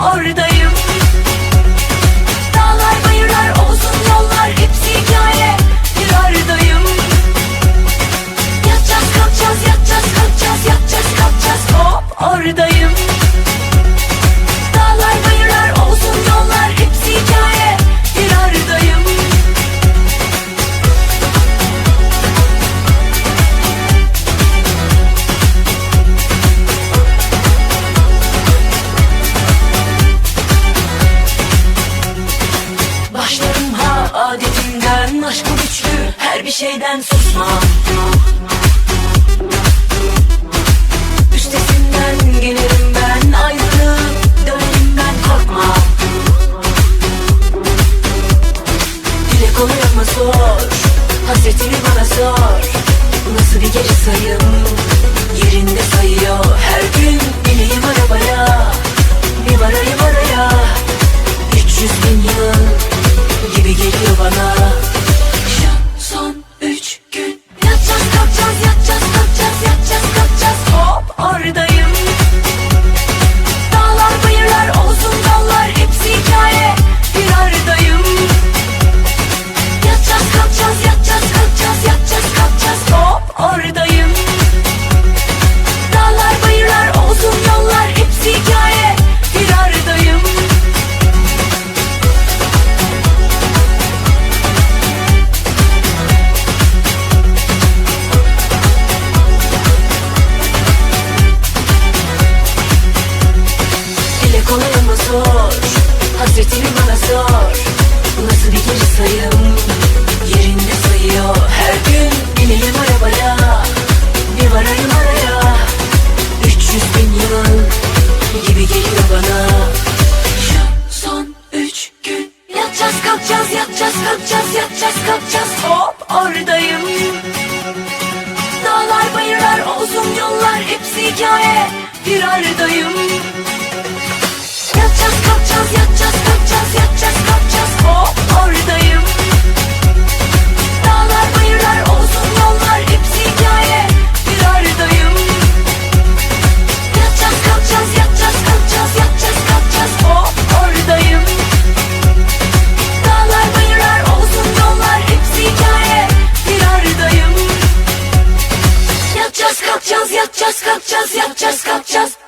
oradayım bir şeyden susmam Üstesinden gelirim ben ayrılıp dönerim ben korkmam Dile kolay ama zor Hasretini bana sor. Nasıl bir gece sayım Hasretini bana sor. Nasıl bir geri sayım? Yerinde sayıyor. Her gün bineyim arabaya. Bir varayım araya. 300 bin yıl Gibi geliyor bana. Şu son üç gün. Yatacağız kalkacağız yatacağız kalkacağız yatacağız kalkacağız. Hop oradayım. Dağlar bayırlar Kalkacağız yatacağız kalkacağız yatacağız kalkacağız. Hop oradayım. Dağlar bayırlar olsun yollar hepsi hikaye. Bir aradayım. Yatacağız kalkacağız yatacağız kalkacağız yatacağız kalkacağız. Hop oradayım. Dağlar bayırlar olsun yollar hepsi hikaye. Bir aradayım. Yatacağız kalkacağız yatacağız kalkacağız yatacağız kalkacağız.